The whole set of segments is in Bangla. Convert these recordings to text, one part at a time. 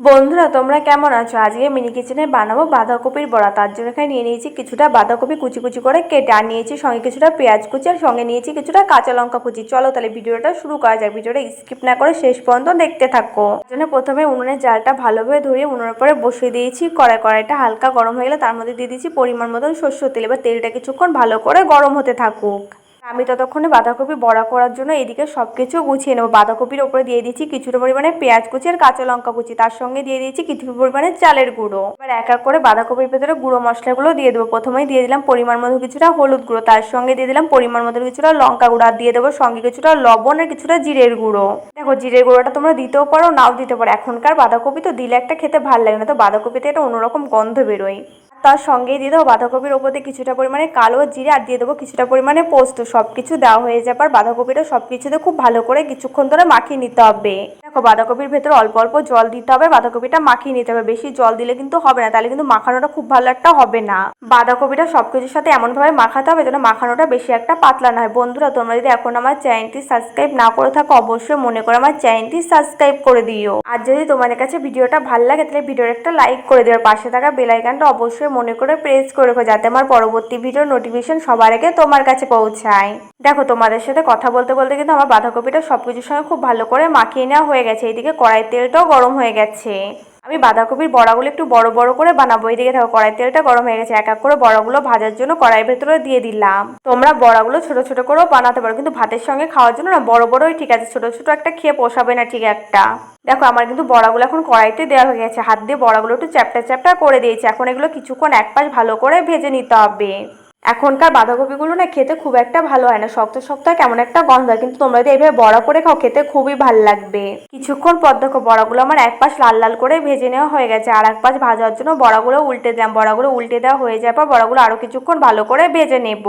বন্ধুরা, তোমরা কেমন আছো? আজকে মিনি কিচেনে বানাবো বাঁধাকপির বড়া। তার জন্য এখানে নিয়ে নিয়েছি কিছুটা বাঁধাকপি কুচি কুচি করে কেটে, আর নিয়েছি সঙ্গে কিছুটা পেঁয়াজ কুচি, আর সঙ্গে নিয়েছি কিছুটা কাঁচা লঙ্কা কুচি। চলো তাহলে ভিডিওটা শুরু করা যাক। ভিডিওটা স্কিপ না করে শেষ পর্যন্ত দেখতে থাকো। জন্য প্রথমে উনুনের জালটা ভালোভাবে ধরিয়ে উনুনের পরে বসিয়ে দিয়েছি। কড়াই, কড়াইটা হালকা গরম হয়ে গেলে তার মধ্যে দিয়ে দিয়েছি পরিমাণ মতন সর্ষের তেল। এবার তেলটা কিছুক্ষণ ভালো করে গরম হতে থাকুক। আমি ততক্ষণে বাঁধাকপি বড়া করার জন্য এদিকে সব কিছু গুছিয়ে নেব। বাঁধাকপির ওপরে দিয়ে দিচ্ছি কিছুটা পরিমাণে পেঁয়াজ কুচি আর কাঁচা লঙ্কা কুচি। তার সঙ্গে দিয়ে দিয়েছি কিছু পরিমাণে চালের গুঁড়ো। এবার এক এক করে বাঁধাকপির ভেতরে গুঁড়ো মশলাগুলো দিয়ে দেবো। প্রথমেই দিয়ে দিলাম পরিমাণ মতো কিছুটা হলুদ গুঁড়ো। তার সঙ্গে দিয়ে দিলাম পরিমাণ মতো কিছুটা লঙ্কা গুঁড়ো। আর দিয়ে দেবো সঙ্গে কিছুটা লবণ আর কিছুটা জিরের গুঁড়ো। দেখো, জিরের গুঁড়োটা তোমরা দিতেও পারো, নাও দিতে পারো। এখনকার বাঁধাকপি তো দিলে একটা খেতে ভালো লাগে না। তো বাঁধাকপিতে একটা অন্যরকম গন্ধ বেরোয়। তার সঙ্গেই দিয়ে দেবো বাঁধাকপির ওপর কিছুটা পরিমাণে কালো জিরে আর দিয়ে দেবো কিছুটা পরিমাণে পোস্ত। সব কিছু দেওয়া হয়ে যাবার বাঁধাকপিটা সব কিছুতে খুব ভালো করে কিছুক্ষণ ধরে মাখিয়ে নিতে হবে। দেখো বাঁধাকপির ভেতরে অল্প অল্প জল দিতে হবে, বাঁধাকপিটা মাখিয়ে নিতে হবে। বেশি জল দিলে কিন্তু হবে না, তাহলে কিন্তু মাখানোটা খুব ভালো একটা হবে না। বাঁধাকপিটা সব কিছুর সাথে এমনভাবে মাখাতে হবে যেন মাখানোটা বেশি একটা পাতলা না হয়। বন্ধুরা, তোমরা যদি এখন আমার চ্যানেলটি সাবস্ক্রাইব না করে থাকো, অবশ্যই মনে করে আমার চ্যানেলটি সাবস্ক্রাইব করে দিও। আর যদি তোমাদের কাছে ভিডিওটা ভালো লাগে, তাহলে ভিডিওর একটা লাইক করে দিও। পাশে থাকা বেল আইকনটা অবশ্যই মনে করে প্রেস করে রেখো, যাতে আমার পরবর্তী ভিডিও নোটিফিকেশন সবার আগে তোমার কাছে পৌঁছায়। দেখো, তোমাদের সাথে কথা বলতে বলতে কিন্তু আমার বাঁধাকপিটা সব কিছুর সঙ্গে খুব ভালো করে মাখিয়ে নেওয়া হয়ে গেছে, এইদিকে কড়াই তেলটাও গরম হয়ে গেছে। আমি বাঁধাকপির বড়াগুলো একটু বড় বড় করে বানাবো, এইদিকে দেখো কড়াই তেলটা গরম হয়ে গেছে। এক এক করে বড়াগুলো ভাজার জন্য কড়াইয়ের ভেতরে দিয়ে দিলাম। তোমরা বড়াগুলো ছোট ছোট করেও বানাতে পারো, কিন্তু ভাতের সঙ্গে খাওয়ার জন্য না বড় বড়ই ঠিক আছে, ছোট ছোট একটা খেয়ে পোষাবে না ঠিক একটা। দেখো আমার কিন্তু বড়াগুলো এখন কড়াইতে দেওয়া হয়ে গেছে, হাত দিয়ে বড়াগুলো একটু চ্যাপটা চ্যাপটা করে দিয়েছি। এখন এগুলো কিছুক্ষণ এক পাশ ভালো করে ভেজে নিতে হবে। এখনকার বাঁধাকপিগুলো না খেতে খুব একটা ভালো হয় না। শক্ত শক্ত হয় কেমন একটা গন্ধ হয়। কিন্তু তোমরা যদি এইভাবে বড়া করে খাও, খেতে খুবই ভালো লাগবে। কিছুক্ষণ পর দেখো, বড়াগুলো আমার এক পাশ লাল লাল করে ভেজে নেওয়া হয়ে গেছে। আর এক পাশ ভাজার জন্য বড়াগুলো উল্টে দিলাম। বড়াগুলো উল্টে দেওয়া হয়ে যাওয়ার পর বড়াগুলো আরও কিছুক্ষণ ভালো করে ভেজে নেব।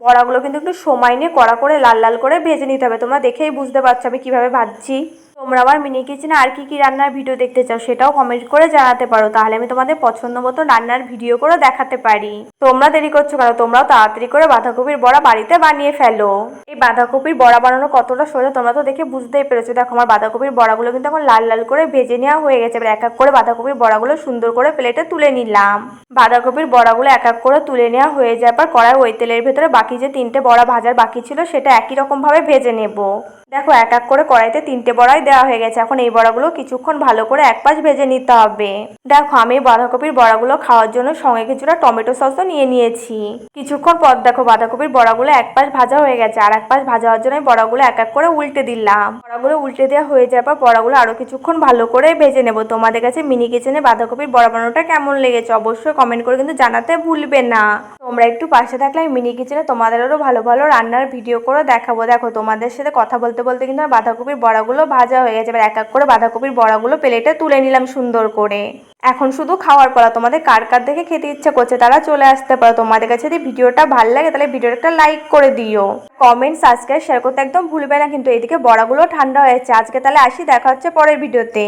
বড়াগুলো কিন্তু একটু সময় নিয়ে কড়া করে লাল লাল করে ভেজে নিতে হবে। তোমরা দেখেই বুঝতে পারছ আমি কীভাবে ভাজছি। তোমরা আমার মিনি কিচেনে আর কি কি রান্নার ভিডিও দেখতে চাও সেটাও কমেন্ট করে জানাতে পারো। তাহলে আমি তোমাদের পছন্দ মতো রান্নার ভিডিও করে দেখাতে পারি। তোমরা দেরি করছ কেন? তোমরাও তাড়াতাড়ি করে বাঁধাকপির বড়া বাড়িতে বানিয়ে ফেলো। এই বাঁধাকপির বড়া বানানো কতটা সোজা তোমরা তো দেখে বুঝতেই পেরেছ। দেখো, আমার বাঁধাকপির বড়াগুলো কিন্তু এখন লাল লাল করে ভেজে নেওয়া হয়ে গেছে। এবার এক এক করে বাঁধাকপির বড়াগুলো সুন্দর করে প্লেটে তুলে নিলাম। বাঁধাকপির বড়াগুলো এক এক করে তুলে নেওয়া হয়ে যাওয়ার পর কড়াই ওই তেলের ভেতরে বাকি যে তিনটে বড়া ভাজার বাকি ছিল সেটা একই রকমভাবে ভেজে নেব। দেখো, এক এক করে কড়াইতে তিনটে বড়াই দেওয়া হয়ে গেছে। এখন এই বড়াগুলো কিছুক্ষণ ভালো করে এক পাশ ভেজে নিতে হবে। দেখো, আমি বাঁধাকপির বড়াগুলো খাওয়ার জন্য সঙ্গে কিছুটা টমেটো সসও নিয়ে নিয়েছি। কিছুক্ষণ পর দেখো, বাঁধাকপির বড়াগুলো এক পাশ ভাজা হয়ে গেছে। আর এক পাশ ভাজা হওয়ার জন্য বড়াগুলো এক এক করে উল্টে দিলাম। বড়াগুলো উল্টে দেওয়া হয়ে যাওয়ার পর বড়াগুলো আরও কিছুক্ষণ ভালো করে ভেজে নেব। তোমাদের কাছে মিনি কিচেনে বাঁধাকপির বড়া বানানোটা কেমন লেগেছে অবশ্যই কমেন্ট করে কিন্তু জানাতে ভুলবে না। তোমরা একটু পাশে থাকলে আমি মিনি কিচেনে তোমাদের আরও ভালো ভালো রান্নার ভিডিও করে দেখাবো। দেখো, তোমাদের সাথে কথা বলতে বলতে কিন্তু আমার বাঁধাকপির বড়াগুলো ভাজা হয়ে গেছে। এবার এক এক করে বাঁধাকপির বড়াগুলো প্লেটে তুলে নিলাম সুন্দর করে। এখন শুধু খাওয়ার পর তোমাদের কার কার দেখে খেতে ইচ্ছা করছে তারা চলে আসতে পারো। তোমাদের কাছে যদি ভিডিওটা ভালো লাগে তাহলে ভিডিওটা একটা লাইক করে দিও। কমেন্ট সাবস্ক্রাইব শেয়ার করতে একদম ভুলবে না। কিন্তু এদিকে বড়াগুলো ঠান্ডা হয়েছে। আজকে তাহলে আসি, দেখা হচ্ছে পরের ভিডিওতে